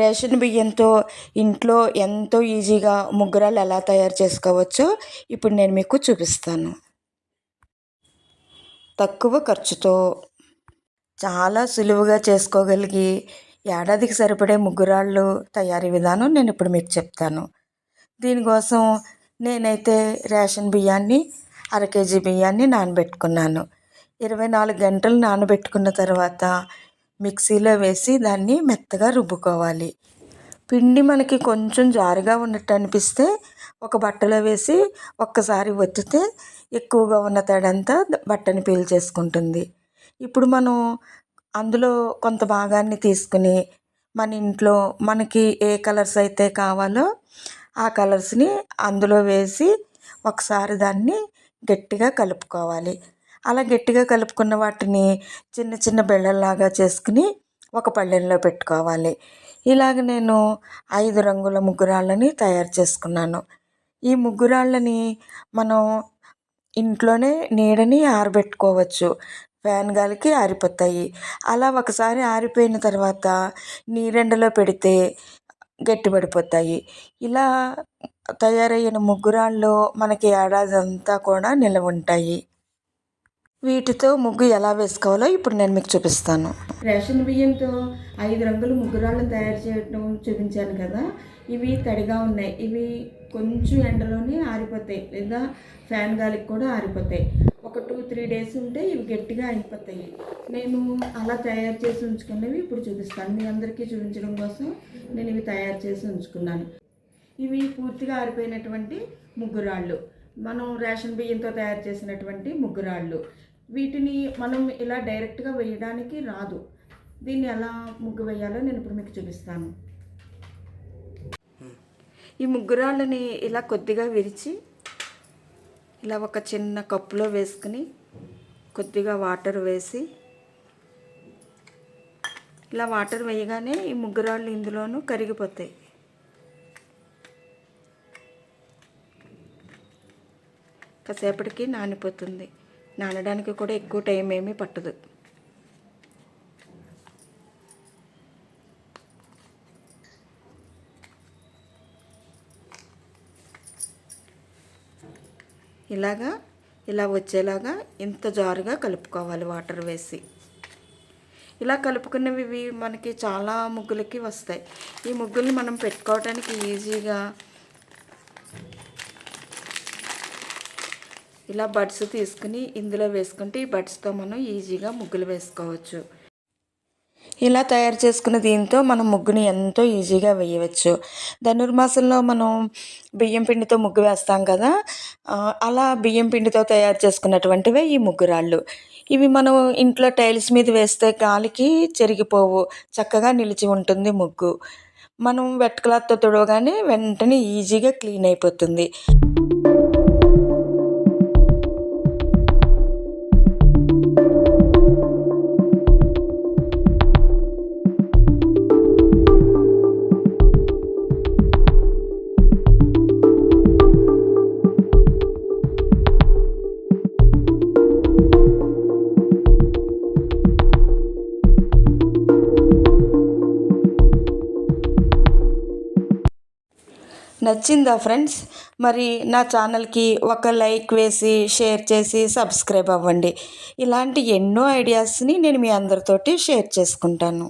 Ration బియ్యంతో ఇంట్లో ఎంతో ఈజీగా ముగ్గురాలు ఎలా తయారు చేసుకోవచ్చో ఇప్పుడు నేను మీకు చూపిస్తాను. తక్కువ ఖర్చుతో చాలా సులువుగా చేసుకోగలిగి ఏడాదికి సరిపడే ముగ్గురాళ్ళు తయారీ విధానం నేను ఇప్పుడు మీకు చెప్తాను. దీనికోసం నేనైతే రేషన్ బియ్యాన్ని అర కేజీ బియ్యాన్ని నానబెట్టుకున్నాను. ఇరవై నాలుగు గంటలు నానబెట్టుకున్న తర్వాత మిక్సీలో వేసి దాన్ని మెత్తగా రుబ్బుకోవాలి. పిండి మనకి కొంచెం జారుగా ఉన్నట్టు అనిపిస్తే ఒక బట్టలో వేసి ఒక్కసారి ఒత్తితే ఎక్కువగా ఉన్న తడంతా బట్టని పీల్చేసుకుంటుంది ఇప్పుడు మనం అందులో కొంత భాగాన్ని తీసుకుని మన ఇంట్లో మనకి ఏ కలర్స్ అయితే కావాలో ఆ కలర్స్ని అందులో వేసి ఒకసారి దాన్ని గట్టిగా కలుపుకోవాలి. అలా గట్టిగా కలుపుకున్న వాటిని చిన్న చిన్న బిళ్ళల్లాగా చేసుకుని ఒక పళ్ళెంలో పెట్టుకోవాలి. ఇలాగ నేను ఐదు రంగుల ముగ్గురాళ్ళని తయారు చేసుకున్నాను. ఈ ముగ్గురాళ్ళని మనం ఇంట్లోనే నీడని ఆరబెట్టుకోవచ్చు. ఫ్యాన్ గాలికి ఆరిపోతాయి. అలా ఒకసారి ఆరిపోయిన తర్వాత నీరెండలో పెడితే గట్టిపడిపోతాయి. ఇలా తయారయ్యిన ముగ్గురాళ్ళు మనకి ఏడాది అంతా కూడా నిల్వ ఉంటాయి వీటితో ముగ్గు ఎలా వేసుకోవాలో ఇప్పుడు నేను మీకు చూపిస్తాను. రేషన్ బియ్యంతో ఐదు రంగుల ముగ్గురాళ్ళను తయారు చేయడం చూపించాను కదా. ఇవి తడిగా ఉన్నాయి. ఇవి కొంచెం ఎండలోనే ఆరిపోతాయి లేదా ఫ్యాన్ గాలికి కూడా ఆరిపోతాయి. ఒక టూ త్రీ డేస్ ఉంటే ఇవి గట్టిగా అయిపోతాయి. నేను అలా తయారు చేసి ఉంచుకున్నవి ఇప్పుడు చూపిస్తాను. మీ అందరికీ చూపించడం కోసం నేను ఇవి తయారు చేసి ఉంచుకున్నాను. ఇవి పూర్తిగా ఆరిపోయినటువంటి ముగ్గురాళ్ళు మనం రేషన్ బియ్యంతో తయారు చేసినటువంటి ముగ్గురాళ్ళు వీటిని మనం ఇలా డైరెక్ట్గా వేయడానికి రాదు. దీన్ని ఎలా ముగ్గు వేయాలో నేను ఇప్పుడు మీకు చూపిస్తాను. ఈ ముగ్గురాళ్ళని ఇలా కొద్దిగా విరిచి ఇలా ఒక చిన్న కప్పులో వేసుకుని కొద్దిగా వాటర్ వేసి ఇలా వాటర్ వేయగానే ఈ ముగ్గురాళ్ళు ఇందులోనూ కరిగిపోతాయి. కాసేపటికి నానిపోతుంది. నానడానికి కూడా ఎక్కువ టైం ఏమీ పట్టదు. ఇలాగా ఇలా వచ్చేలాగా ఇంత జారుగా కలుపుకోవాలి వాటర్ వేసి. ఇలా కలుపుకున్నవి ఇవి మనకి చాలా ముగ్గులకి వస్తాయి. ఈ ముగ్గుల్ని మనం పెట్టుకోవడానికి ఈజీగా ఇలా బడ్స్ తీసుకుని ఇందులో వేసుకుంటే ఈ బడ్స్తో మనం ఈజీగా ముగ్గులు వేసుకోవచ్చు. ఇలా తయారు చేసుకున్న దీంతో మనం ముగ్గుని ఎంతో ఈజీగా వేయవచ్చు. ధనుర్మాసంలో మనం బియ్యం పిండితో ముగ్గు వేస్తాం కదా అలా బియ్యం పిండితో తయారు చేసుకున్నటువంటివే ఈ ముగ్గురాళ్ళు ఇవి మనం ఇంట్లో టైల్స్ మీద వేస్తే గాలికి చెరిగిపోవు చక్కగా నిలిచి ఉంటుంది ముగ్గు. మనం వెట్ క్లాత్తో తుడవగానే వెంటనే ఈజీగా క్లీన్ అయిపోతుంది. నచ్చిందా ఫ్రెండ్స్? మరి నా ఛానల్కి ఒక లైక్ వేసి షేర్ చేసి సబ్స్క్రైబ్ అవ్వండి. ఇలాంటి ఎన్నో ఐడియాస్ని నేను మీ అందరితోటి షేర్ చేసుకుంటాను.